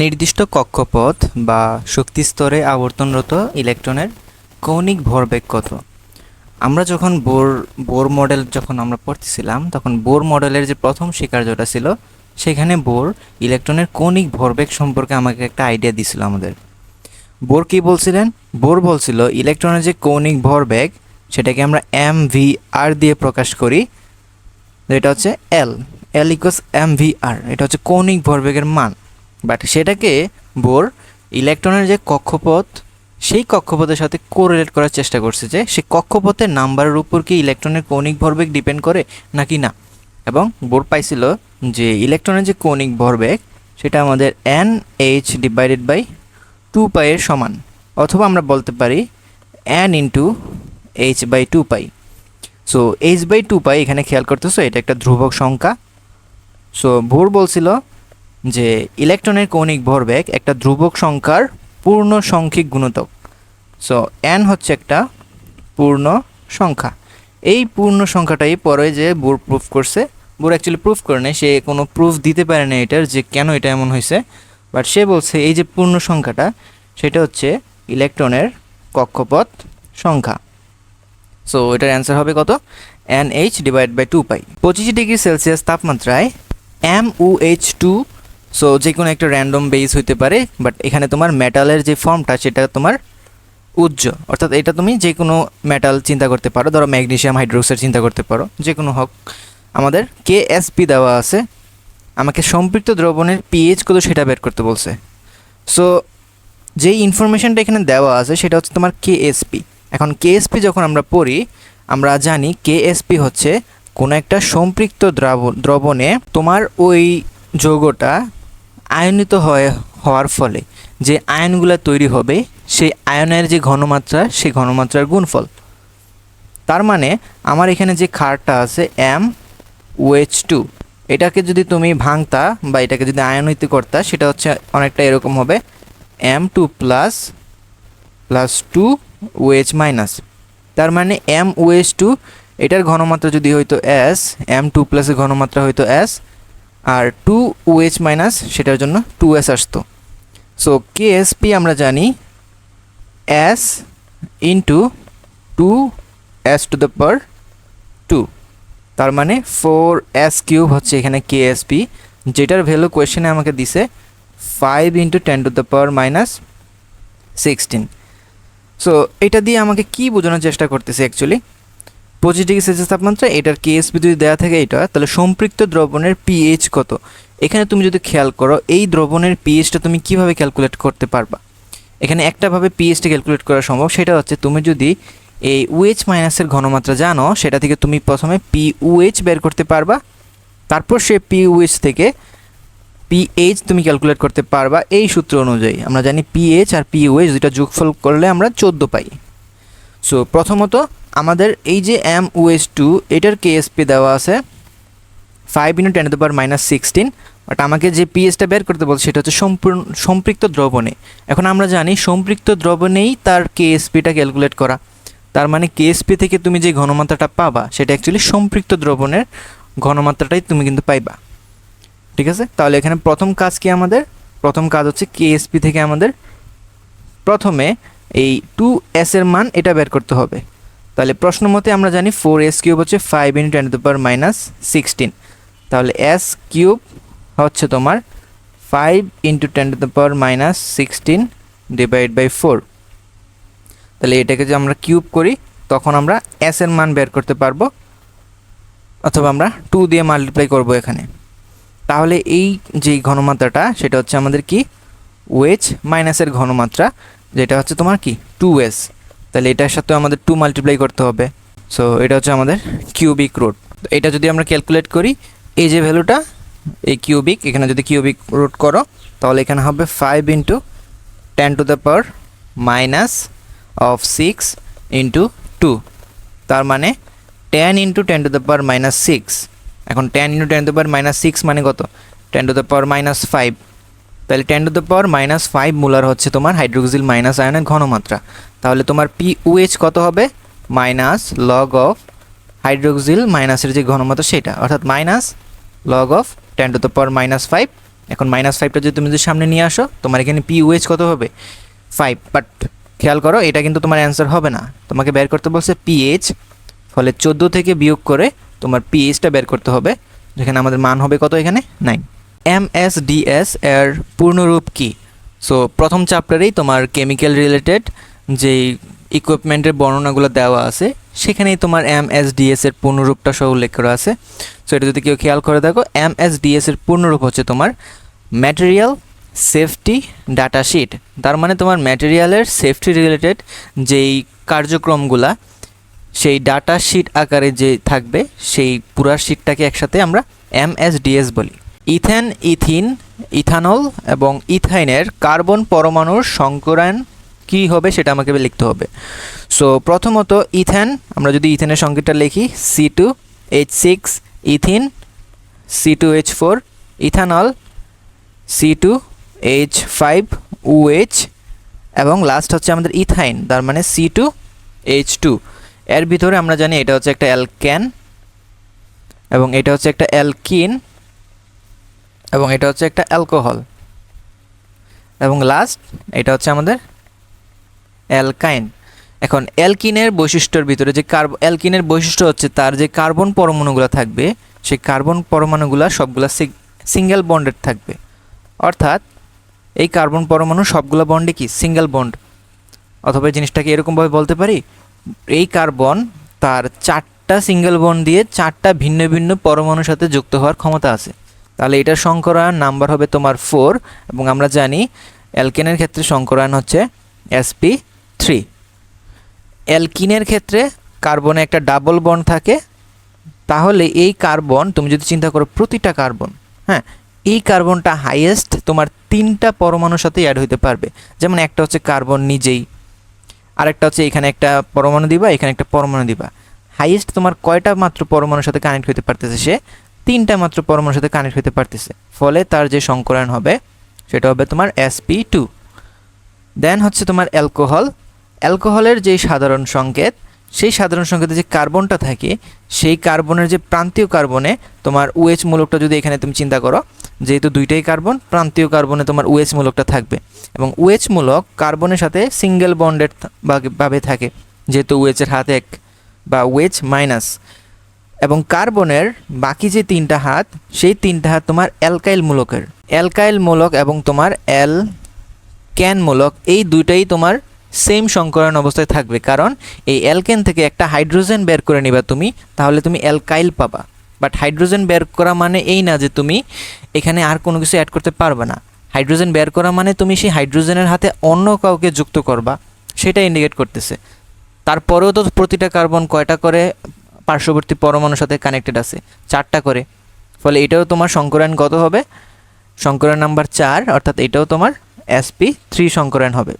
নির্দিষ্ট কক্ষপথ বা শক্তিস্তরে আবর্তনরত ইলেকট্রনের কৌণিক ভরবেগ কত? আমরা যখন বোর বোর মডেল যখন আমরা পড়তেছিলাম, তখন বোর মডেলের যে প্রথম স্বীকার্যটা ছিল, সেখানে বোর ইলেকট্রনের কৌণিক ভরবেগ সম্পর্কে আমাকে একটা আইডিয়া দিছিল আমাদের। বোর কি বলছিলেন? বোর বলছিল ইলেকট্রনের যে কৌণিক ভরবেগ, সেটাকে আমরা এম ভি আর দিয়ে প্রকাশ করি এটা হচ্ছে L L equals m v r এটা হচ্ছে কৌণিক ভরবেগের মান। বাট সেটাকে বোর ইলেকট্রনের যে কক্ষপথ, সেই কক্ষপথের সাথে কোরিলেট করার চেষ্টা করছে যে সেই কক্ষপথের নাম্বারের উপর কি ইলেকট্রনের কৌণিক ভরবেগ ডিপেন্ড করে নাকি না। এবং বোর পাইছিল যে ইলেকট্রনের যে কৌণিক ভরবেগ, সেটা আমাদের N H divided by two পাইয়ের সমান, অথবা আমরা বলতে পারি N into H by two pi so H by two pi এখানে খেয়াল করতেছো, এটা একটা ধ্রুবক সংখ্যা। সো ভোর বলছিল যে ইলেকট্রনের কৌণিক ভরবেগ একটা ধ্রুবক সংখ্যার পূর্ণ সংখ্যিক গুণিতক। সো এন হচ্ছে একটা পূর্ণ সংখ্যা। এই পূর্ণ সংখ্যাটাই পরে যে বোর প্রুফ করছে, বোর অ্যাকচুয়ালি প্রুফ করে নেই, সে কোনো প্রুফ দিতে পারে না এটার যে কেন এটা এমন হয়েছে। বাট সে বলছে এই যে পূর্ণ সংখ্যাটা, সেটা হচ্ছে ইলেকট্রনের কক্ষপথ সংখ্যা। সো এটার অ্যান্সার হবে কত? N H divide by two pi পঁচিশ ডিগ্রি সেলসিয়াস তাপমাত্রায় M O H two so যে কোনো একটা র্যান্ডম বেস হইতে পারে বাট এখানে তোমার মেটালের যে ফর্মটা সেটা তোমার উজ্জ অর্থাৎ এটা তুমি যে কোনো মেটাল চিন্তা করতে পারো, ধরো ম্যাগনেসিয়াম হাইড্রোক্সাইড চিন্তা করতে পারো যে কোনো হোক। আমাদের কে এসপি দেওয়া আছে। আমাকে সম্পৃক্ত দ্রবণের পিএইচ কত সেটা বের করতে বলছে। সো যেই ইনফরমেশনটা এখানে দেওয়া আছে, সেটা হচ্ছে তোমার কেএসপি এখন কেএসপি যখন আমরা পড়ি, আমরা জানি কেএসপি হচ্ছে কোনো একটা সম্পৃক্ত দ্রবণে তোমার ওই যৌগটা আয়নিত হয়ে, হওয়ার ফলে যে আয়নগুলো তৈরি হবে, সেই আয়নের যে ঘনমাত্রা, সেই ঘনমাত্রার গুণফল। তার মানে আমার এখানে যে খারটা আছে এম ওএইচ টু এটাকে যদি তুমি ভাঙতা বা এটাকে যদি আয়নিত করতা, সেটা হচ্ছে অনেকটা এরকম হবে M two plus plus two O H minus তার মানে এম ওএইচ টু এটার ঘনমাত্রা যদি হইতো এস এম টু প্লাসের ঘনমাত্রা হইতো এস আর টু ওএইচ মাইনাস সেটার জন্য টু এস আসতো। সো কেএসপি আমরা জানি S into two S to the power two তার মানে ফোর এস কিউব হচ্ছে এখানে কেএসপি যেটার ভ্যালু কোয়েশ্চেনে আমাকে দিছে five into ten to the power minus sixteen so এটা দিয়ে আমাকে কি বোঝানোর চেষ্টা করতেছে অ্যাকচুয়ালি পঁচিশ ডিগ্রি সেলসিয়াস তাপমাত্রা, এটার কেএসপি যদি দেওয়া থাকে এটা তাহলে সম্পৃক্ত দ্রবণের পিএইচ কত? এখানে তুমি যদি খেয়াল করো, এই দ্রবণের পিএইচটা তুমি কীভাবে ক্যালকুলেট করতে পারবা? এখানে একটাভাবে পিএইচটা ক্যালকুলেট করা সম্ভব, সেটা হচ্ছে তুমি যদি এই উএইচ মাইনাসের ঘনমাত্রা জানো, সেটা থেকে তুমি প্রথমে পি উএইচ বের করতে পারবা, তারপর সে পি উএইচ থেকে পিএইচ তুমি ক্যালকুলেট করতে পারবা এই সূত্র অনুযায়ী। আমরা জানি পিএইচ আর পিওএইচ দুটা যোগফল করলে আমরা চোদ্দ পাই। সো প্রথমত আমাদের এই যে এম ওএস টু এটার কেএসপি দেওয়া আছে five into ten power minus sixteen but আমাকে যে পিএসটা বের করতে বলছে সেটা হচ্ছে সম্পূর্ণ, সম্পৃক্ত দ্রবণে। এখন আমরা জানি সম্পৃক্ত দ্রবণেই তার কেএসপিটা ক্যালকুলেট করা। তার মানে কেএসপি থেকে তুমি যে ঘনমাত্রাটা পাবা, সেটা অ্যাকচুয়ালি সম্পৃক্ত দ্রবণের ঘনমাত্রাটাই তুমি কিন্তু পাইবা। ঠিক আছে? তাহলে এখানে প্রথম কাজ কি আমাদের? প্রথম কাজ হচ্ছে কেএসপি থেকে আমাদের প্রথমে এই টু এস এর মান এটা বের করতে হবে। তাহলে প্রশ্ন মতে আমরা জানি ফোর এস কিউব হচ্ছে five into ten to power minus sixteen. তাহলে এস কিউব হচ্ছে তোমার five into ten to power minus sixteen divide by four. তাহলে এটাকে যে আমরা কিউব করি, তখন আমরা এস এর মান বের করতে পারব, অথবা আমরা টু দিয়ে মাল্টিপ্লাই করব এখানে। তাহলে এই যে ঘনমাত্রাটা, সেটা হচ্ছে আমাদের কি? ওয়েজ মাইনাসের ঘনমাত্রা, যেটা হচ্ছে তোমার কি? Two S. তাহলে এটার সাথে আমাদের টু মাল্টিপ্লাই করতে হবে। সো এটা হচ্ছে আমাদের কিউবিক রুট এটা যদি আমরা ক্যালকুলেট করি, এই যে ভ্যালুটা এই কিউবিক এখানে যদি কিউবিক রুট করো, তাহলে এখানে হবে five into ten to the power minus of six into two তার মানে ten into ten to the power minus six এখন ten into ten to the power minus six মানে কত? Ten to the power minus five তাহলে ten to the power minus five molar হচ্ছে তোমার hydroxyl minus আয়নের ঘনমাত্রা। তাহলে তোমার পি ওএইচ কত হবে? মাইনাস লগ অফ হাইড্রোক্সিল মাইনাসের যে ঘনমাত্রা সেটা। অর্থাৎ minus log of ten to the power minus five এখন মাইনাস ফাইভটা যদি তুমি যদি সামনে নিয়ে আসো, তোমার এখানে পি ওএইচ কত হবে? ফাইভ বাট খেয়াল করো, এটা কিন্তু তোমার অ্যান্সার হবে না। তোমাকে বের করতে বলছে পিএইচ ফলে চোদ্দ থেকে বিয়োগ করে তোমার পিএইচটা বের করতে হবে। যেখানে আমাদের মান হবে কত এখানে? নাইন এম এস ডিএস এর পূর্ণরূপ কি? সো প্রথম চ্যাপ্টারেই তোমার কেমিক্যাল রিলেটেড যেই ইকুইপমেন্টের বর্ণনাগুলো দেওয়া আছে, সেখানেই তোমার এম এস ডিএস এর পূর্ণরূপটা সহ উল্লেখ করা আছে। সো এটা যদি কেউ খেয়াল করে দেখো এম এস ডিএস এর পূর্ণরূপ হচ্ছে তোমার ম্যাটেরিয়াল সেফটি ডাটা শিট তার মানে তোমার ম্যাটেরিয়ালের সেফটি রিলেটেড যেই কার্যক্রমগুলা, সেই ডাটা শিট আকারে যে থাকবে, সেই পুরা শিটটাকে একসাথে আমরা এমএসডিএস বলি। ইথেন, ইথিন, ইথানল এবং ইথাইনের কার্বন পরমাণুর সংকরায়ন কী হবে সেটা আমাকে লিখতে হবে। সো প্রথমত ইথেন, আমরা যদি ইথেনের সংকেতটা লিখি C two H six ethene C two H four ethanol C two H five H এবং লাস্ট হচ্ছে আমাদের ইথাইন, তার মানে সি টু এইচ টু এর ভিতরে আমরা জানি এটা হচ্ছে একটা অ্যালক্যান এবং এটা হচ্ছে একটা অ্যালকিন এবং এটা হচ্ছে একটা অ্যালকোহল। এবং লাস্ট এটা হচ্ছে আমাদের অ্যালকাইন। এখন অ্যালকিনের বৈশিষ্ট্যের ভিতরে যে কার্ব, অ্যালকিনের বৈশিষ্ট্য হচ্ছে তার যে কার্বন পরমাণুগুলো থাকবে, সেই কার্বন পরমাণুগুলো সবগুলো সিঙ্গেল বন্ডেড থাকবে। অর্থাৎ এই কার্বন পরমাণু সবগুলো বন্ডে কি? সিঙ্গেল বন্ড অথবা জিনিসটাকে এরকমভাবে বলতে পারি, এই কার্বন তার চারটা সিঙ্গেল বন্ড দিয়ে চারটা ভিন্ন ভিন্ন পরমাণুর সাথে যুক্ত হওয়ার ক্ষমতা আছে। তাহলে এটার সংকরায়ন নাম্বার হবে তোমার ফোর, এবং আমরা জানি অ্যালকেনের ক্ষেত্রে সংকরায়ন হচ্ছে এসপি থ্রি অ্যালকিনের ক্ষেত্রে কার্বনে একটা ডাবল বন্ড থাকে, তাহলে এই কার্বন, তুমি যদি চিন্তা করো প্রতিটা কার্বন হ্যাঁ এই কার্বনটা হাইয়েস্ট তোমার তিনটা পরমাণুর সাথে অ্যাড হইতে পারবে। যেমন একটা হচ্ছে কার্বন নিজেই, আরেকটা হচ্ছে এখানে একটা পরমাণু দিবা, এখানে একটা পরমাণু দিবা। হাইয়েস্ট তোমার কয়টা মাত্র পরমাণুর সাথে কানেক্ট হতে পারতেছে সে? তিনটা মাত্র পরমাণুর সাথে কানেক্ট হতে পারতেছে। ফলে তার যে সংকরণ হবে, সেটা হবে তোমার এসপি টু দেন হচ্ছে তোমার অ্যালকোহল অ্যালকোহলের যে সাধারণ সংকেত, সেই সাধারণ সংকেতে যে কার্বনটা থাকে, সেই কার্বনের যে প্রান্তীয় কার্বনে তোমার ওএইচ মূলকটা যদি এখানে তুমি চিন্তা করো, যেহেতু দুইটাই কার্বন প্রান্তীয় কার্বনে তোমার ওএইচ মূলকটা থাকবে। এবং ওএইচ মূলক কার্বনের সাথে সিঙ্গেল বন্ডেড ভাবে থাকে, যেহেতু ওয়েচের হাত এক বা ওয়েচ মাইনাস এবং কার্বনের বাকি যে তিনটা হাত, সেই তিনটা হাত তোমার অ্যালকাইল মূলকের অ্যালকাইল মূলক এবং তোমার অ্যাল ক্যান মূলক এই দুইটাই তোমার সেম সংকরণ অবস্থায় থাকবে। কারণ এই অ্যালকেন থেকে একটা হাইড্রোজেন বের করে নিবা তুমি, তাহলে তুমি অ্যালকাইল পাবা। বাট হাইড্রোজেন বের করা মানে এই না যে তুমি এখানে আর কোনো কিছু অ্যাড করতে পারবে না। হাইড্রোজেন বের করা মানে তুমি সেই হাইড্রোজেনের হাতে অন্য কাউকে যুক্ত করবা, সেটা ইন্ডিকেট করতেছে। তারপরেও তো প্রতিটা কার্বন কয়টা করে? পার্শ্ববর্তী পরমাণুর সাথে কানেক্টেড আছে। চারটা করে। ফলে এটাও তোমার সংকরায়ন কত হবে? সংকরায়ন নাম্বার চার, অর্থাৎ এটাও তোমার এসপি থ্রি সংকরায়ন হবে।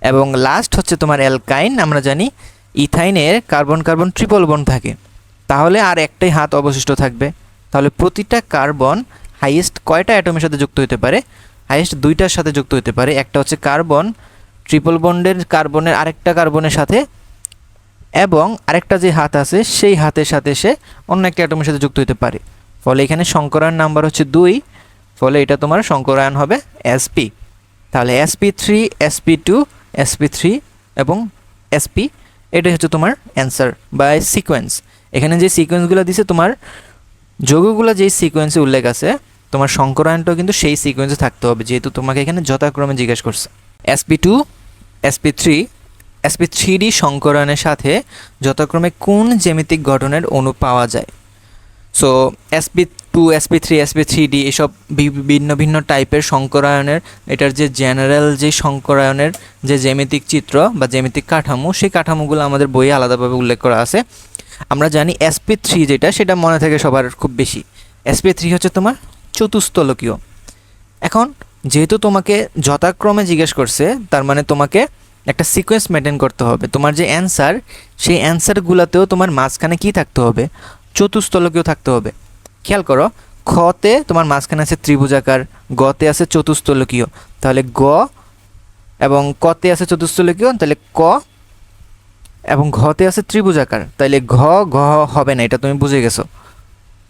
এবং লাস্ট হচ্ছে তোমার অ্যালকাইন আমরা জানি ইথাইনের কার্বন কার্বন ট্রিপল বন থাকে। তাহলে আর একটাই হাত অবশিষ্ট থাকবে। তাহলে প্রতিটা কার্বন হাইয়েস্ট কয়টা অ্যাটমের সাথে যুক্ত হতে পারে? হাইয়েস্ট দুইটার সাথে যুক্ত হতে পারে। একটা হচ্ছে কার্বন ট্রিপল বন্ডের কার্বনের আরেকটা কার্বনের সাথে এবং আরেকটা যে হাত আছে, সেই হাতের সাথে সে অন্য একটা অ্যাটমের সাথে যুক্ত হতে পারে। ফলে এখানে সংকরায়ন নাম্বার হচ্ছে দুই, ফলে এটা তোমার সংকরায়ন হবে এসপি তাহলে S P three S P two S P three এবং এসপি এটাই হচ্ছে তোমার অ্যান্সার বা সিকোয়েন্স এখানে যে সিকোয়েন্সগুলো দিছে, তোমার যোগগুলো যেই সিকোয়েন্সে উল্লেখ আছে, তোমার সংকরায়নটাও কিন্তু সেই সিকোয়েন্সে থাকতে হবে, যেহেতু তোমাকে এখানে যথাক্রমে জিজ্ঞেস করছে। S P two S P three S P three D সংকরণের সাথে যথাক্রমে কোন জ্যামিতিক গঠনের অণু পাওয়া যায়? So S P two S P three S P three D এসব ভিন্ন ভিন্ন টাইপের সংকরায়নের এটার যে জেনারেল যে সংকরায়নের যে জ্যামিতিক চিত্র বা জ্যামিতিক কাঠামো, সেই কাঠামোগুলো আমাদের বইয়ে আলাদাভাবে উল্লেখ করা আছে। আমরা জানি এসপি থ্রি যেটা, সেটা মনে থাকে সবার খুব বেশি। এসপি থ্রি হচ্ছে তোমার চতুস্তলকীয় এখন, যেহেতু তোমাকে যথাক্রমে জিজ্ঞেস করছে, তার মানে তোমাকে একটা সিকোয়েন্স মেনটেন করতে হবে। তোমার যে অ্যান্সার সেই অ্যান্সারগুলোতেও তোমার মাঝখানে কি থাকতে হবে? চতুস্তলকীয় থাকতে হবে। খেয়াল করো, খতে তোমার মাঝখানে আছে ত্রিভুজাকার, গতে আছে চতুস্তলকীয় তাহলে গ এবং কতে আছে চতুস্তলকীয় তাহলে ক এবং ঘতে আছে ত্রিভুজাকার। তাহলে ঘ ঘ হবে না, এটা তুমি বুঝে গেছো।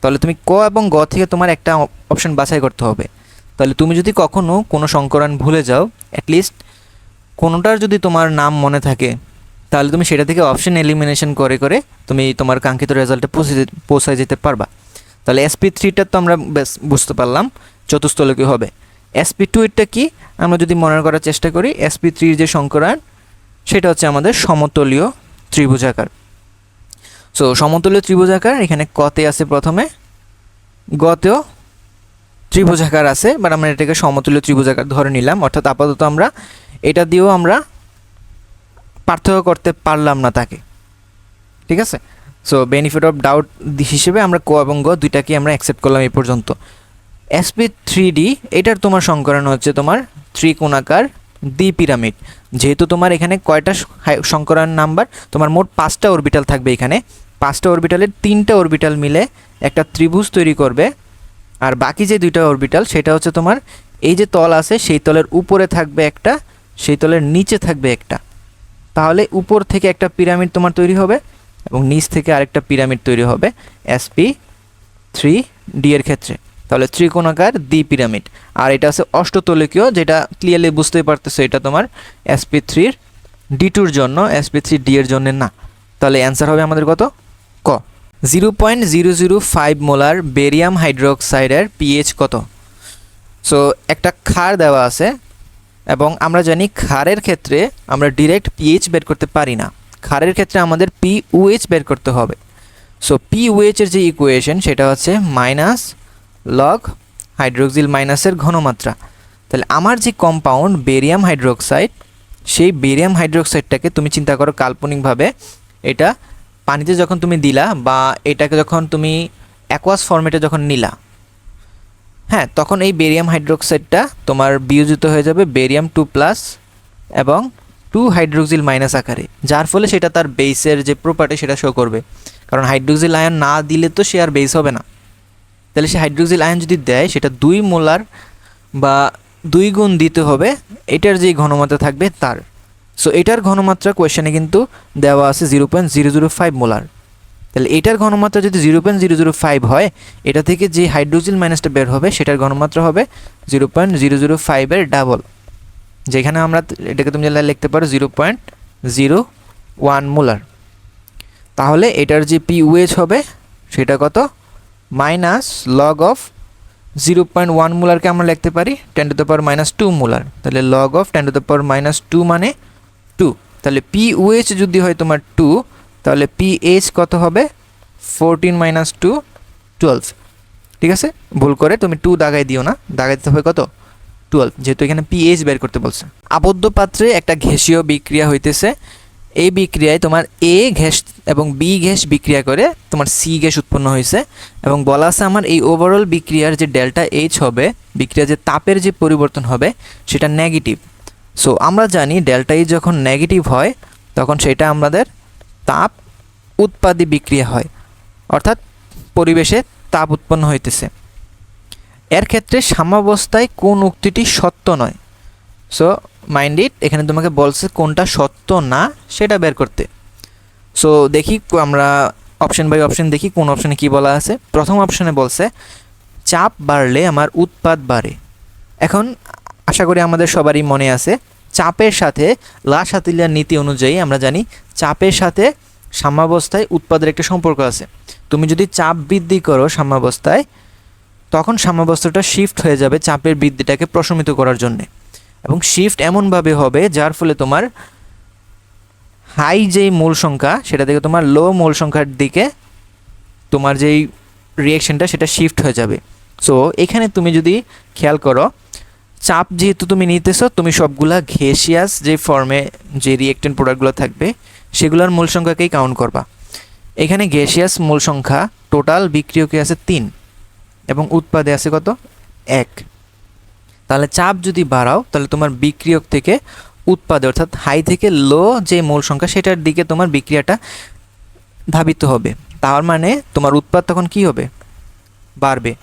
তাহলে তুমি ক এবং গ থেকে তোমার একটা অপশন বাছাই করতে হবে। তাহলে তুমি যদি কখনো কোনো সংকরান ভুলে যাও অ্যাটলিস্ট কোনোটার যদি তোমার নাম মনে থাকে, তাহলে তুমি সেটা থেকে অপশন এলিমিনেশন করে করে তুমি তোমার কাঙ্ক্ষিত রেজাল্টে পৌঁছে পৌঁছায় যেতে পারবা। তাহলে এসপি থ্রিটার তো আমরা বেশ বুঝতে পারলাম চতুস্থলকীয় হবে। এসপি টু এরটা কি? আমরা যদি মনে করার চেষ্টা করি এসপি থ্রির যে সংকরান সেটা হচ্ছে আমাদের সমতলীয় ত্রিভুজাকার। সো সমতলীয় ত্রিভুজাকার এখানে কতে আছে প্রথমে, গতেও ত্রিভুজাকার আছে বাট আমরা এটাকে সমতুল্য ত্রিভুজাকার ধরে নিলাম, অর্থাৎ আপাতত আমরা এটা দিয়েও আমরা পার্থক্য করতে পারলাম না তাকে। ঠিক আছে? সো বেনিফিট অফ ডাউট হিসেবে আমরা ক এবং গ দুইটাকে আমরা অ্যাকসেপ্ট করলাম এই পর্যন্ত। এসপি থ্রি ডি এটার তোমার সংকরণ হচ্ছে তোমার ত্রিকোণাকার দ্বি পিরামিড যেহেতু তোমার এখানে কয়টা সংকরণ নাম্বার, তোমার মোট পাঁচটা অরবিটাল থাকবে এখানে। পাঁচটা অরবিটালের তিনটা অরবিটাল মিলে একটা ত্রিভুজ তৈরি করবে। আর বাকি যে দুইটা অরবিটাল সেটা হচ্ছে তোমার এই যে তল আছে, সেই তলের উপরে থাকবে একটা সেই তলের নিচে থাকবে একটা। তাহলে উপর থেকে একটা পিরামিড তোমার তৈরি হবে এবং নিচ থেকে আরেকটা পিরামিড তৈরি হবে এসপি থ্রি ডি এর ক্ষেত্রে। তাহলে ত্রিকোণাকার দ্বি পিরামিড। আর এটা আছে অষ্টতলকীয়, যেটা ক্লিয়ারলি বুঝতেই পারতেছো এটা তোমার এসপি থ্রির ডি টুর জন্য এসপি থ্রি ডি এর জন্য না। তাহলে অ্যান্সার হবে আমাদের কত? ক। Zero point zero zero five molar barium হাইড্রোক্সাইডের pH কত? সো একটা ক্ষার দেওয়া আছে এবং আমরা জানি ক্ষারের ক্ষেত্রে আমরা ডিরেক্ট পিএইচ বের করতে পারি না। ক্ষারের ক্ষেত্রে আমাদের পি ওএইচ বের করতে হবে। সো পি ওএইচের যে ইকুয়েশন সেটা হচ্ছে মাইনাস লগ হাইড্রোক্সিল মাইনাসের ঘনমাত্রা। তাহলে আমার যে কম্পাউন্ড বেরিয়াম হাইড্রোক্সাইড সেই বেরিয়াম হাইড্রোক্সাইডটাকে তুমি চিন্তা করো কাল্পনিকভাবে এটা পানিতে যখন তুমি দিলা বা এটাকে যখন তুমি অ্যাকোয়াস ফর্মেটে যখন নিলা হ্যাঁ তখন এই বেরিয়াম হাইড্রোক্সাইডটা তোমার বিয়োজিত হয়ে যাবে বেরিয়াম টু প্লাস এবং টু হাইড্রোক্সিল মাইনাস আকারে, যার ফলে সেটা তার বেসের যে প্রপার্টি সেটা শো করবে। কারণ হাইড্রোক্সিল আয়ন না দিলে তো সে আর বেস হবে না। তাহলে সে হাইড্রোক্সিল আয়ন যদি দেয়, সেটা দুই মোলার বা দুই গুণ দিতে হবে, এটার যে ঘনমাত্রা থাকবে তার। সো এটার ঘনমাত্রা কোয়েশ্চেনে কিন্তু দেওয়া আছে zero point zero zero five molar. তাহলে এটার ঘনমাত্রা যদি zero point zero zero five হয়, এটা থেকে যে হাইড্রোজিল মাইনাসটা বের হবে, সেটার ঘনমাত্রা হবে জিরো পয়েন্ট জিরো জিরো ফাইভের ডাবল যেখানে আমরা এটাকে তুমি লিখতে পারো zero point zero one molar তাহলে এটার যে পি ওয়েজ হবে, সেটা কত? Minus log of zero point one মুলারকে আমরা লিখতে পারি ten to the power minus two molar তাহলে log of ten to the power minus two মানে টু তাহলে পি ওএইচ যদি হয় তোমার টু তাহলে পি এইচ কত হবে? ফোরটিন মাইনাস টু টুয়েলভ ঠিক আছে? ভুল করে তুমি টু দাগাই দিও না। দাগাই দিতে হবে কত? টুয়েলভ যেহেতু এখানে পিএইচ বের করতে বলছে। আবদ্ধ পাত্রে একটা ঘেসীয় বিক্রিয়া হইতেছে। এই বিক্রিয়ায় তোমার এ গ্যাস এবং বি গ্যাস বিক্রিয়া করে তোমার সি গ্যাস উৎপন্ন হয়েছে এবং বলা আছে আমার এই ওভারঅল বিক্রিয়ার যে ডেল্টা এইচ হবে বিক্রিয়া যে তাপের যে পরিবর্তন হবে, সেটা নেগেটিভ সো আমরা জানি ডেল্টা এইচ যখন নেগেটিভ হয়, তখন সেটা আমাদের তাপ উৎপাদী বিক্রিয়া হয়, অর্থাৎ পরিবেশে তাপ উৎপন্ন হইতেছে। এর ক্ষেত্রে সাম্যাবস্থায় কোন উক্তিটি সত্য নয়। সো মাইন্ড ইট এখানে তোমাকে বলছে কোনটা সত্য না, সেটা বের করতে। সো দেখি আমরা অপশন বাই অপশন দেখি কোন অপশনে কি বলা আছে। প্রথম অপশনে বলছে, চাপ বাড়লে আমার উৎপাদ বাড়ে। এখন আশা করি আমাদের সবারই মনে আছে চাপের সাথে লা সাতিলিয়ার নীতি অনুযায়ী আমরা জানি, চাপের সাথে সাম্যাবস্থায় উৎপাদের একটা সম্পর্ক আছে। তুমি যদি চাপ বৃদ্ধি করো সাম্যাবস্থায়, তখন সাম্যাবস্থাটা শিফট হয়ে যাবে চাপের বৃদ্ধিটাকে প্রশমিত করার জন্যে। এবং শিফট এমনভাবে হবে যার ফলে তোমার হাই যেই মূল সংখ্যা, সেটা থেকে তোমার লো মূল সংখ্যার দিকে তোমার যেই রিয়েকশনটা সেটা শিফট হয়ে যাবে। সো এখানে তুমি যদি খেয়াল করো চাপ যেহেতু তুমি নিতেছো, তুমি সবগুলা ঘেসিয়াস যে ফর্মে যে রিয়েক্টেন্ট প্রোডাক্টগুলো থাকবে, সেগুলোর মূল সংখ্যাকেই কাউন্ট করবা। এখানে গ্যাসিয়াস মূল সংখ্যা টোটাল বিক্রিয়কে আছে তিন, এবং উৎপাদে আছে কত? এক। তাহলে চাপ যদি বাড়াও, তাহলে তোমার বিক্রিয়ক থেকে উৎপাদে, অর্থাৎ হাই থেকে লো যে মূল সংখ্যা, সেটার দিকে তোমার বিক্রিয়াটা ধাবিত হবে। তার মানে তোমার উৎপাদ তখন কি হবে? বাড়বে।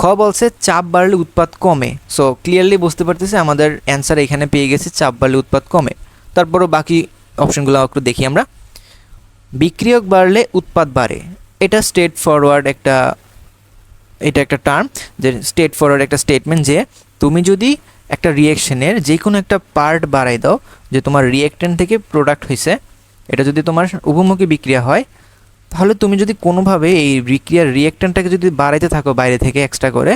খ বলছে চাপ বাড়লে উৎপাদ কমে। সো ক্লিয়ারলি বুঝতে পারতেছে, আমাদের অ্যান্সার এখানে পেয়ে গেছে, চাপ বাড়লে উৎপাদ কমে। তারপরও বাকি অপশনগুলো একটু দেখি আমরা। বিক্রিয়ক বাড়লে উৎপাদ বাড়ে। এটা স্টেট ফরওয়ার্ড একটা, এটা একটা টার্ম যে স্টেট ফরওয়ার্ড একটা স্টেটমেন্ট যে, তুমি যদি একটা রিয়েকশনের যে কোনো একটা পার্ট বাড়াই দাও, যে তোমার রিয়েক্টেন্ট থেকে প্রোডাক্ট হয়েছে এটা যদি তোমার উপমুখী বিক্রিয়া হয় তাহলে তুমি যদি কোনোভাবে এই বিক্রিয়ার রিয়েক্টেন্টটাকে যদি বাড়াইতে থাকো বাইরে থেকে এক্সট্রা করে,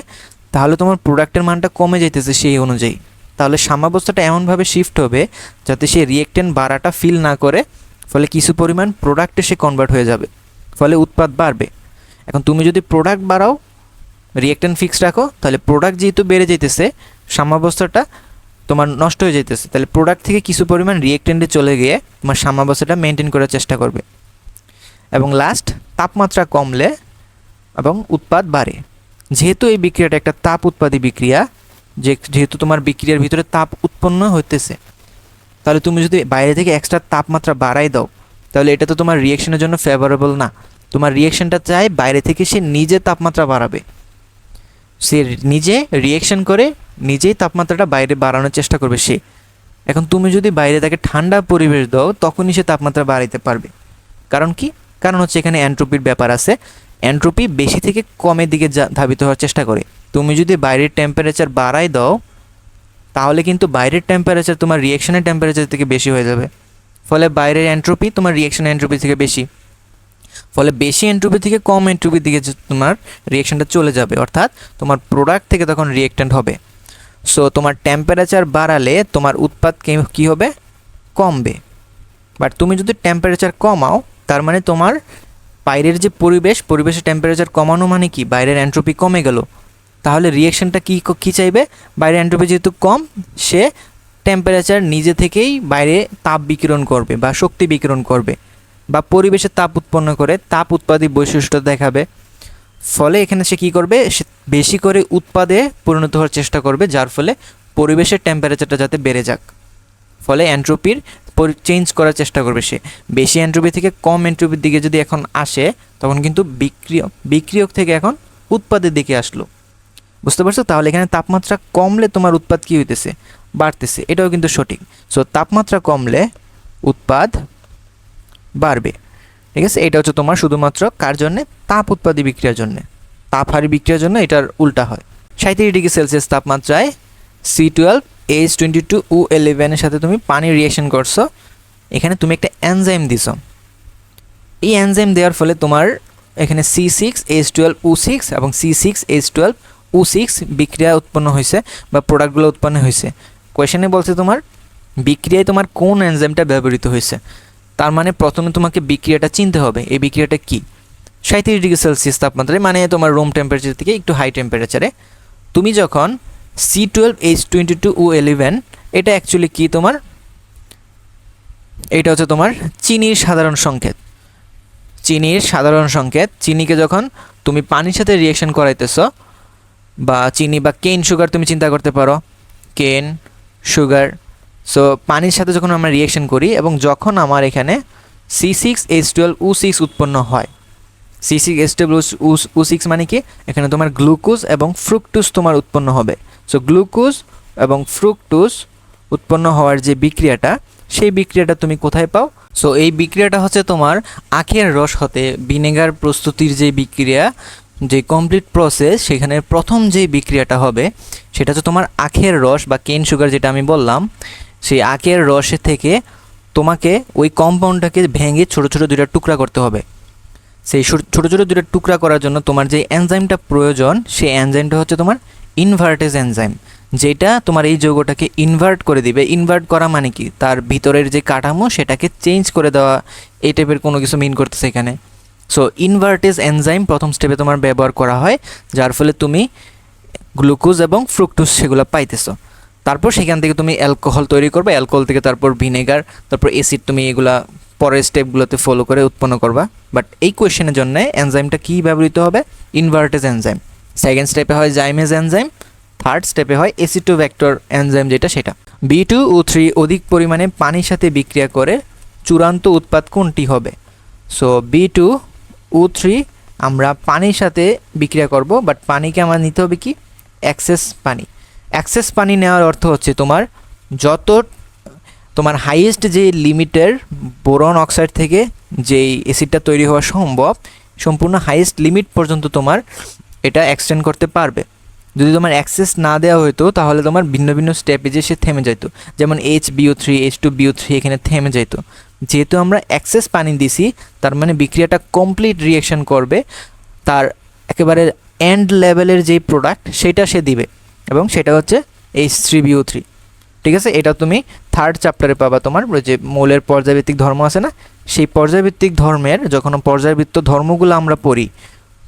তাহলে তোমার প্রোডাক্টের মানটা কমে যেতেছে সেই অনুযায়ী। তাহলে সাম্যাবস্থাটা এমনভাবে শিফট হবে যাতে সে রিয়েক্টেন্ট বাড়াটা ফিল না করে, ফলে কিছু পরিমাণ প্রোডাক্টে সে কনভার্ট হয়ে যাবে, ফলে উৎপাদ বাড়বে। এখন তুমি যদি প্রোডাক্ট বাড়াও রিয়েক্টেন্ট ফিক্স রাখো, তাহলে প্রোডাক্ট যেহেতু বেড়ে যেতেছে সাম্যাবস্থাটা তোমার নষ্ট হয়ে যেতেছে তাহলে প্রোডাক্ট থেকে কিছু পরিমাণ রিয়েক্টেন্টে চলে গিয়ে তোমার সাম্যাবস্থাটা মেনটেন করার চেষ্টা করবে। এবং লাস্ট তাপমাত্রা কমলে এবং উৎপাদ বাড়ে। যেহেতু এই বিক্রিয়াটা একটা তাপ উৎপাদী বিক্রিয়া, যে যেহেতু তোমার বিক্রিয়ার ভিতরে তাপ উৎপন্ন হইতেছে, তাহলে তুমি যদি বাইরে থেকে এক্সট্রা তাপমাত্রা বাড়াই দাও, তাহলে এটা তো তোমার রিয়েকশনের জন্য ফেভারেবল না। তোমার রিয়েকশনটা চাই বাইরে থেকে সে নিজে তাপমাত্রা বাড়াবে। সে নিজে রিয়েকশন করে নিজেই তাপমাত্রাটা বাইরে বাড়ানোর চেষ্টা করবে সে। এখন তুমি যদি বাইরে তাকে ঠান্ডা পরিবেশ দাও, তখনই সে তাপমাত্রা বাড়াইতে পারবে। কারণ কি? কারণ হচ্ছে এখানে অ্যান্ট্রোপির ব্যাপার আছে। অ্যান্ট্রোপি বেশি থেকে কমের দিকে ধাবিত হওয়ার চেষ্টা করে। তুমি যদি বাইরের টেম্পারেচার বাড়াই দাও, তাহলে কিন্তু বাইরের টেম্পারেচার তোমার রিয়েকশনের টেম্পারেচার থেকে বেশি হয়ে যাবে। ফলে বাইরের এন্ট্রোপি তোমার রিয়েকশন এন্ট্রোপি থেকে বেশি। ফলে বেশি এন্ট্রোপি থেকে কম এন্ট্রোপির দিকে তোমার রিয়েকশনটা চলে যাবে, অর্থাৎ তোমার প্রোডাক্ট থেকে তখন রিয়েক্টেন্ট হবে। সো তোমার টেম্পারেচার বাড়ালে তোমার উৎপাদ কী হবে? কমবে। বাট তুমি যদি টেম্পারেচার কমাও তার মানে তোমার বাইরের যে পরিবেশ, পরিবেশের টেম্পারেচার কমানো মানে কি? বাইরের এন্ট্রোপি কমে গেল। তাহলে রিয়েকশনটা কী কী চাইবে? বাইরের এন্ট্রোপি যেহেতু কম, সে টেম্পারেচার নিজে থেকেই বাইরে তাপ বিকিরণ করবে বা শক্তি বিকিরণ করবে বা পরিবেশে তাপ উৎপন্ন করে, তাপ উৎপাদী বৈশিষ্ট্য দেখাবে। ফলে এখানে সে কী করবে? সে বেশি করে উৎপাদে পরিণত হওয়ার চেষ্টা করবে, যার ফলে পরিবেশের টেম্পারেচারটা যাতে বেড়ে যাক। ফলে অ্যান্ট্রোপির চেঞ্জ করার চেষ্টা করবে সে। বেশি অ্যান্ট্রোপি থেকে কম অ্যান্ট্রোপির দিকে যদি এখন আসে, তখন কিন্তু বিক্রিয়ক বিক্রিয়ক থেকে এখন উৎপাদের দিকে আসলো। বুঝতে পারছ? তাহলে এখানে তাপমাত্রা কমলে তোমার উৎপাদ কী হইতেছে? বাড়তেছে। এটাও কিন্তু সঠিক। সো তাপমাত্রা কমলে উৎপাদ বাড়বে। ঠিক আছে? এটা হচ্ছে তোমার শুধুমাত্র কার জন্যে? তাপ উৎপাদী বিক্রিয়ার জন্যে। তাপ হারি বিক্রিয়ার জন্য এটার উল্টা হয়। সাঁত্রিশ ডিগ্রি সেলসিয়াস তাপমাত্রায় C twelve H twenty two O এলেভেনের সাথে তুমি পানি রিয়েকশন করছ। এখানে তুমি একটা এনজাইম দিছো। এই এনজাইম দেওয়ার ফলে তোমার এখানে C six H twelve O six এবং C six H twelve O six বিক্রিয়া উৎপন্ন হয়েছে বা প্রোডাক্টগুলো উৎপন্ন হয়েছে। কোয়েশনে বলছে তোমার, বিক্রিয়ায় তোমার কোন এনজাইমটা ব্যবহৃত হয়েছে? তার মানে প্রথমে তোমাকে বিক্রিয়াটা চিনতে হবে, এই বিক্রিয়াটা কী? সাঁত্রিশ ডিগ্রি সেলসিয়াস তাপমাত্রায় মানে তোমার রুম টেম্পারেচার থেকে একটু হাই টেম্পারেচারে তুমি যখন C twelve H twenty two O eleven এটা অ্যাকচুয়ালি কী তোমার? এটা হচ্ছে তোমার চিনির সাধারণ সংকেত। চিনির সাধারণ সংকেত, চিনিকে যখন তুমি পানির সাথে রিয়েকশন করাইতেছ, বা চিনি বা কেন সুগার তুমি চিন্তা করতে পারো। কেন সুগার সো পানির সাথে যখন আমরা রিয়েকশন করি এবং যখন আমার এখানে C six H twelve O six উৎপন্ন হয়। C six H twelve O six মানে কি? এখানে তোমার গ্লুকোজ এবং ফ্রুকটুস তোমার উৎপন্ন হবে। সো গ্লুকোজ এবং ফ্রুকটুস উৎপন্ন হওয়ার যে বিক্রিয়াটা, সেই বিক্রিয়াটা তুমি কোথায় পাও? সো এই বিক্রিয়াটা হচ্ছে তোমার আখের রস হতে, ভিনেগার প্রস্তুতির যে বিক্রিয়া, যে কমপ্লিট প্রসেস সেখানে প্রথম যে বিক্রিয়াটা হবে, সেটা হচ্ছে তোমার আখের রস বা কেন সুগার যেটা আমি বললাম, সেই আখের রসের থেকে তোমাকে ওই কম্পাউন্ডটাকে ভেঙে ছোটো ছোটো দুইটা টুকরা করতে হবে। সেই ছোটো ছোটো দুইটা টুকরা করার জন্য তোমার যে এনজাইমটা প্রয়োজন, সেই এনজাইমটা হচ্ছে তোমার ইনভার্টেজ এনজাইম যেটা তোমার এই যৌগটাকে ইনভার্ট করে দিবে। ইনভার্ট করা মানে কি? তার ভিতরের যে কাঠামো, সেটাকে চেঞ্জ করে দেওয়া। এই টাইপের কোনো কিছু মিন করতেছে এখানে। সো ইনভার্টেজ এনজাইম প্রথম স্টেপে তোমার ব্যবহার করা হয়, যার ফলে তুমি গ্লুকোজ এবং ফ্রুকটোজ সেগুলো পাইতেছো। তারপর সেখান থেকে তুমি অ্যালকোহল তৈরি করবে। অ্যালকোহল থেকে তারপর ভিনেগার তারপর অ্যাসিড তুমি এগুলা পরের স্টেপগুলোতে ফলো করে উৎপন্ন করবা। বাট এই কোয়েশ্চেনের জন্য এনজাইমটা কী ব্যবহৃত হবে? ইনভার্টেজ এনজাইম সেকেন্ড স্টেপে হয় জাইমেজ এনজাইম থার্ড স্টেপে হয় এসিটোভেক্টর এনজাইম যেটা সেটা। বি টু ও থ্রি অধিক পরিমাণে পানির সাথে বিক্রিয়া করে চূড়ান্ত উৎপাদ কোনটি হবে? So B two O three আমরা পানির সাথে বিক্রিয়া করব বাট পানিকে আমার নিতে হবে কি? অ্যাক্সেস পানি। অ্যাক্সেস পানি নেওয়ার অর্থ হচ্ছে তোমার যত, তোমার হাইয়েস্ট যে লিমিটের বোরন অক্সাইড থেকে যেই অ্যাসিডটা তৈরি হওয়া সম্ভব, সম্পূর্ণ হাইয়েস্ট লিমিট পর্যন্ত তোমার এটা এক্সটেন্ড করতে পারবে। যদি তোমার অ্যাক্সেস না দেওয়া হতো তাহলে তোমার ভিন্ন ভিন্ন স্টেপে যে সে থেমে যেত যেমন H B O three H two B O three এখানে থেমে যেত যেহেতু আমরা অ্যাক্সেস পানি দিছি, তার মানে বিক্রিয়াটা কমপ্লিট রিয়েকশন করবে। তার একেবারে এন্ড লেভেলের যেই প্রোডাক্ট সেটা সে দিবে। এবং সেটা হচ্ছে এইচ থ্রি বিও থ্রি ঠিক আছে? এটা তুমি থার্ড চ্যাপ্টারে পাবা তোমার যে মৌলের পর্যায়ভিত্তিক ধর্ম আছে না? সেই পর্যায়ভিত্তিক ধর্মের, যখন পর্যায়বৃত্ত ধর্মগুলো আমরা পড়ি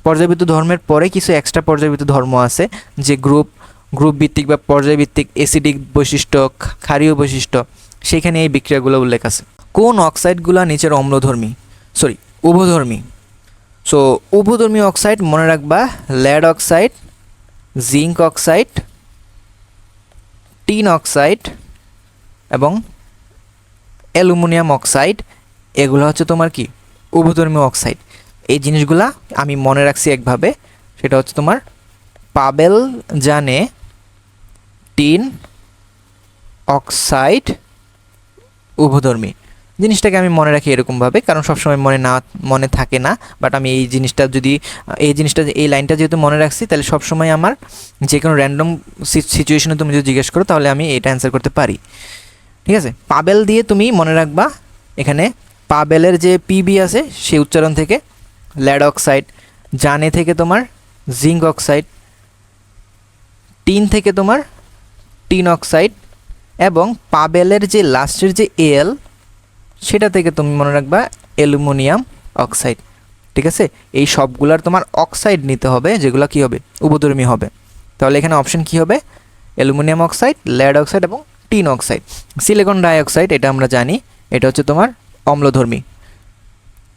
পর্যায়বৃত্ত ধর্মের পরে কিছু এক্সট্রা পর্যায়বৃত্ত ধর্ম আছে, যে গ্রুপ গ্রুপ ভিত্তিক বা পর্যায়ভিত্তিক অ্যাসিডিক বৈশিষ্ট্য, ক্ষারীয় বৈশিষ্ট্য, সেখানে এই বিক্রিয়াগুলো উল্লেখ আছে। কোন অক্সাইডগুলো নিচের অম্লধর্মী? সরি উভধর্মী। সো উভধর্মী অক্সাইড মনে রাখবা lead oxide zinc oxide tin oxide এবং অ্যালুমিনিয়াম অক্সাইড এগুলো হচ্ছে তোমার কি? উভধর্মী অক্সাইড এই জিনিসগুলা আমি মনে রাখছি একভাবে। সেটা হচ্ছে তোমার পাবেল জানে টিন, অক্সাইড, উভধর্মী। জিনিসটাকে আমি মনে রাখি এরকমভাবে, কারণ সবসময় মনে না, মনে থাকে না। বাট আমি এই জিনিসটা যদি, এই জিনিসটা, এই লাইনটা যেহেতু মনে রাখছি, তাহলে সবসময় আমার যে কোনো র্যান্ডম সিচুয়েশনে তুমি যদি জিজ্ঞেস করো, তাহলে আমি এটা অ্যান্সার করতে পারি। ঠিক আছে? পাবেল দিয়ে তুমি মনে রাখবা, এখানে পাবেলের যে পিবি আছে সেই উচ্চারণ থেকে ল্যাড অক্সাইড জানে থেকে তোমার জিঙ্ক অক্সাইড টিন থেকে তোমার টিন অক্সাইড এবং পাবেলের যে লাস্টের যে এল সেটা থেকে তুমি মনে রাখবা অ্যালুমিনিয়াম অক্সাইড। ঠিক আছে? এই সবগুলার তোমার অক্সাইড নিতে হবে, যেগুলো কি হবে? উভধর্মী হবে। তাহলে এখানে অপশন কি হবে? অ্যালুমিনিয়াম অক্সাইড ল্যাড অক্সাইড এবং টিন অক্সাইড সিলিকন ডাইঅক্সাইড এটা আমরা জানি, এটা হচ্ছে তোমার অম্লধর্মী।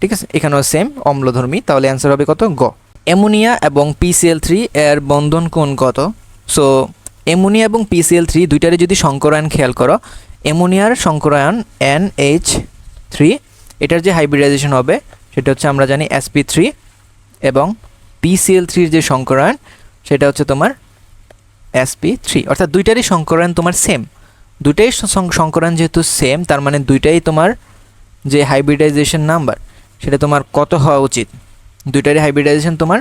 ঠিক আছে? এখানেও সেম অম্লধর্মী। তাহলে অ্যান্সার হবে কত? গ। অ্যামোনিয়া এবং পিসিএল থ্রি এর বন্ধন কোণ কত? সো অ্যামোনিয়া এবং পিসিএল থ্রি দুইটারই যদি সংকরায়ন খেয়াল করো, অ্যামোনিয়ার সংকরায়ন এন এইচ থ্রি এটার যে হাইব্রিডাইজেশন হবে, সেটা হচ্ছে আমরা জানি এসপি থ্রি এবং পিসিএল থ্রির যে সংকরায়ন, সেটা হচ্ছে তোমার এসপি থ্রি অর্থাৎ দুইটারই সংকরায়ন তোমার সেম দুইটাই সং- সংকরায়ন যেহেতু সেম তার মানে দুইটাই তোমার যে হাইব্রিডাইজেশন নাম্বার সেটা তোমার কত হওয়া উচিত? দুইটারই হাইব্রিডাইজেশন তোমার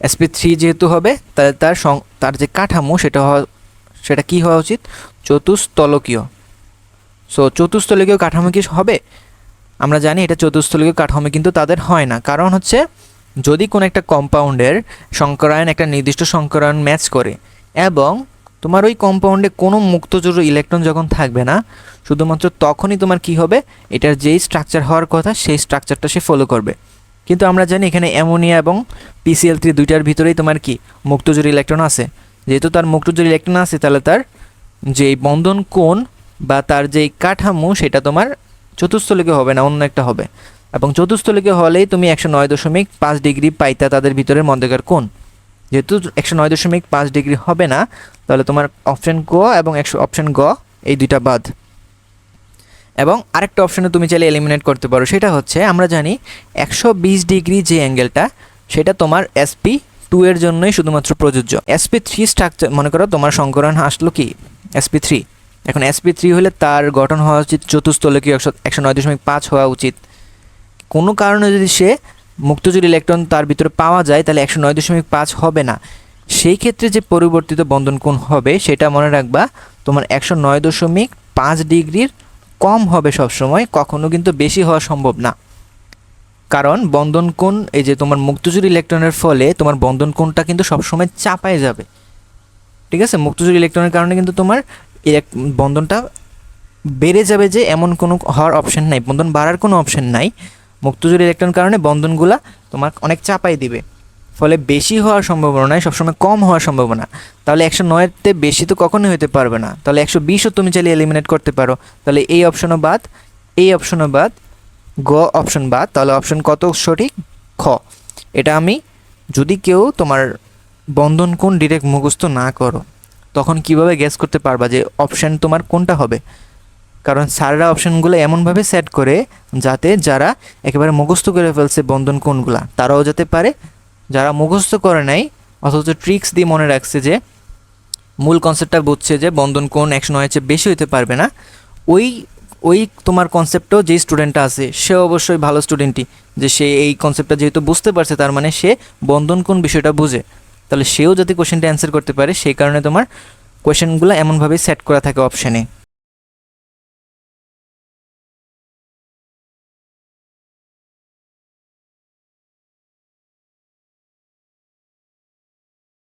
এসপি থ্রি যেহেতু হবে তাহলে তার তার যে কাঠামো, সেটা হওয়া সেটা কি হওয়া উচিত? চতুস্তলকীয় সো চতুস্তলকীয় কাঠামো কি হবে? আমরা জানি এটা চতুস্তলকীয় কাঠামো কিন্তু তাদের হয় না। কারণ হচ্ছে, যদি কোনো একটা কম্পাউন্ডের সংকরায়ন, একটা নির্দিষ্ট সংকরায়ন ম্যাচ করে, এবং তোমার ওই কম্পাউন্ডে কোনো মুক্তজোর ইলেকট্রন যখন থাকবে না, শুধুমাত্র তখনই তোমার কি হবে? এটার যেই স্ট্রাকচার হওয়ার কথা, সেই স্ট্রাকচারটা সে ফলো করবে। কিন্তু আমরা জানি এখানে অ্যামোনিয়া এবং পিসিএল থ্রি দুইটার ভিতরেই তোমার কি? মুক্তজোর ইলেকট্রন আছে। যেহেতু তার মুক্তজোর ইলেকট্রন আছে, তাহলে তার যে বন্ধন কোণ বা তার যেই কাঠামো, সেটা তোমার চতুস্থলিকে হবে না, অন্য একটা হবে। এবং চতুস্থলিকে হলেই তুমি একশো নয় দশমিক পাঁচ ডিগ্রি পাইতা তাদের ভিতরের মধ্যেকার কোণ। যেহেতু একশো নয় দশমিক পাঁচ ডিগ্রি হবে না, তাহলে তোমার অপশান গ এবং একশো অপশান গ, এই দুইটা বাদ। এবং আরেকটা অপশানে তুমি চাইলে এলিমিনেট করতে পারো, সেটা হচ্ছে আমরা জানি একশো বিশ ডিগ্রি যে অ্যাঙ্গেলটা সেটা তোমার এসপি টু এর জন্যই শুধুমাত্র প্রযোজ্য। এসপি থ্রি স্ট্রাকচার মনে করো তোমার সংকরণ আসলো কি? এসপি থ্রি এখন এসপি থ্রি হলে তার গঠন হওয়া উচিত চতুস্থলকীয় একশো একশো নয় দশমিক পাঁচ হওয়া উচিত। কোনো কারণে যদি সে মুক্তজোর ইলেকট্রন তার ভিতরে পাওয়া যায়, তাহলে একশো নয় দশমিক পাঁচ হবে না। সেই ক্ষেত্রে যে পরিবর্তিত বন্ধন কোণ হবে, সেটা মনে রাখবা, তোমার একশো নয় দশমিক পাঁচ ডিগ্রির কম হবে সবসময়, কখনো কিন্তু বেশি হওয়া সম্ভব না। কারণ বন্ধন কোণ, এই যে তোমার মুক্তজোর ইলেকট্রনের ফলে তোমার বন্ধন কোণটা কিন্তু সবসময় চাপায় যাবে। ঠিক আছে? মুক্তজোর ইলেকট্রনের কারণে কিন্তু তোমার বন্ধনটা বেড়ে যাবে যে এমন কোনো হওয়ার অপশন নাই, বন্ধন বাড়ার কোনো অপশন নাই। মুক্তজোর ইলেকট্রন কারণে বন্ধনগুলা তোমার অনেক চাপাই দিবে। ফলে বেশি হওয়ার সম্ভাবনা নয় সবসময় কম হওয়ার সম্ভাবনা। তাহলে একশো নয়েতে বেশি তো কখনোই হতে পারবে না। তাহলে একশো বিশও তুমি চাইলে এলিমিনেট করতে পারো। তাহলে এই অপশনও বাদ, এই অপশনও বাদ, গ অপশন বাদ। তাহলে অপশন কত সঠিক? খ। এটা আমি যদি কেউ তোমার বন্ধন কোন ডিরেক্ট মুখস্থ না করো, তখন কীভাবে গ্যাস করতে পারবা যে অপশান তোমার কোনটা হবে? কারণ স্যাররা অপশনগুলো এমনভাবে সেট করে যাতে যারা একেবারে মুখস্থ করে ফেলছে বন্ধন কোনগুলা তারাও যেতে পারে। যারা মুখস্থ করে নাই, অথচ ট্রিক্স দিয়ে মনে রাখছে যে, মূল কনসেপ্টটা বুঝছে যে বন্ধন কোন একশো নয়ের চেয়ে বেশি হতে পারবে না, ওই ওই তোমার কনসেপ্টও যেই স্টুডেন্টটা আছে, সে অবশ্যই ভালো স্টুডেন্টই যে সে এই কনসেপ্টটা যেহেতু বুঝতে পারছে, তার মানে সে বন্ধন কোন বিষয়টা বুঝে। তাহলে সেও যদি কোশ্চেনটা অ্যান্সার করতে পারে, সেই কারণে তোমার কোয়েশ্চেনগুলো এমনভাবেই সেট করা থাকে অপশানে